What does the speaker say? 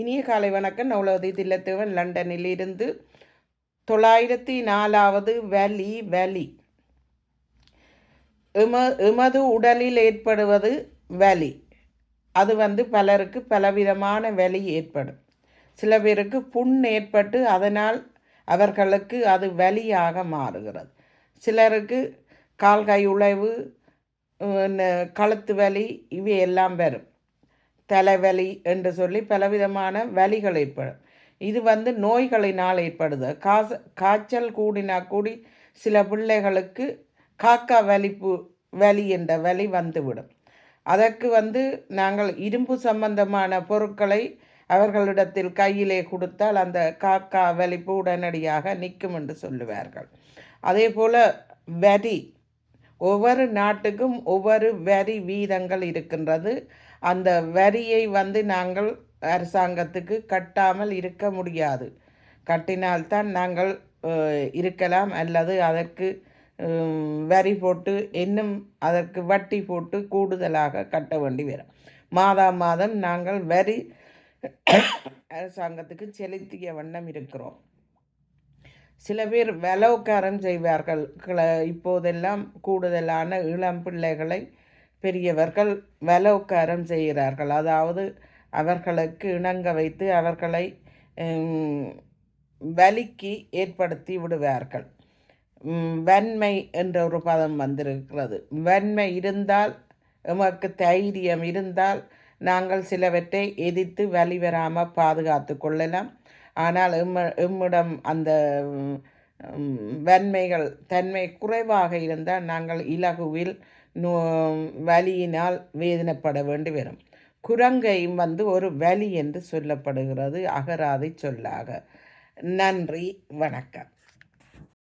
இனிய காலை வணக்கம். நவலவதி தில்லத்தேவன் லண்டனில் இருந்து தொள்ளாயிரத்தி நாலாவது வலி வலி. எம எமது உடலில் ஏற்படுவது வலி. அது வந்து பலருக்கு பலவிதமான வலி ஏற்படும். சில பேருக்கு புண் ஏற்பட்டு அதனால் அவர்களுக்கு அது வலியாக மாறுகிறது. சிலருக்கு கால் கை உழைவு கழுத்து வலி இவையெல்லாம் வரும். தலைவலி என்று சொல்லி பலவிதமான வலிகள் ஏற்படும். இது வந்து நோய்களினால் ஏற்படுது. காச காய்ச்சல் கூடினா கூடி சில பிள்ளைகளுக்கு காக்கா வலிப்பு வலி என்ற வலி வந்துவிடும். அதற்கு வந்து நாங்கள் இரும்பு சம்பந்தமான பொருட்களை அவர்களிடத்தில் கையிலே கொடுத்தால் அந்த காக்கா வலிப்பு உடனடியாக நிற்கும் என்று சொல்லுவார்கள். அதே போல் வரி ஒவ்வொரு நாட்டுக்கும் ஒவ்வொரு வரி வீதங்கள் இருக்கின்றது. அந்த வரியை வந்து நாங்கள் அரசாங்கத்துக்கு கட்டாமல் இருக்க முடியாது. கட்டினால்தான் நாங்கள் இருக்கலாம் அல்லது அதற்கு வரி போட்டு இன்னும் அதற்கு வட்டி போட்டு கூடுதலாக கட்ட வேண்டி வரும். மாதா மாதம் நாங்கள் வரி அரசாங்கத்துக்கு செலுத்திய வண்ணம் இருக்கிறோம். சில பேர் வெலவுக்காரம் செய்வார்கள். இப்போதெல்லாம் கூடுதலான இளம் பிள்ளைகளை பெரியவர்கள் வெலவுக்காரம் செய்கிறார்கள். அதாவது அவர்களுக்கு இணங்க வைத்து அவர்களை வலிக்கு ஏற்படுத்தி விடுவார்கள். வன்மை என்ற ஒரு பதம் வந்திருக்கிறது. வன்மை இருந்தால் எமக்கு தைரியம் இருந்தால் நாங்கள் சிலவற்றை எதிர்த்து வலி வராமல் பாதுகாத்து கொள்ளலாம். ஆனால் எம்ம எம்மிடம் அந்த வன்மைகள் தன்மை குறைவாக இருந்தால் நாங்கள் இலகுவில் நோ வலியினால் வேதனைப்பட வேண்டி வரும். குரங்கையும் வந்து ஒரு வலி என்று சொல்லப்படுகிறது. அகராதை சொல்லாக. நன்றி. வணக்கம்.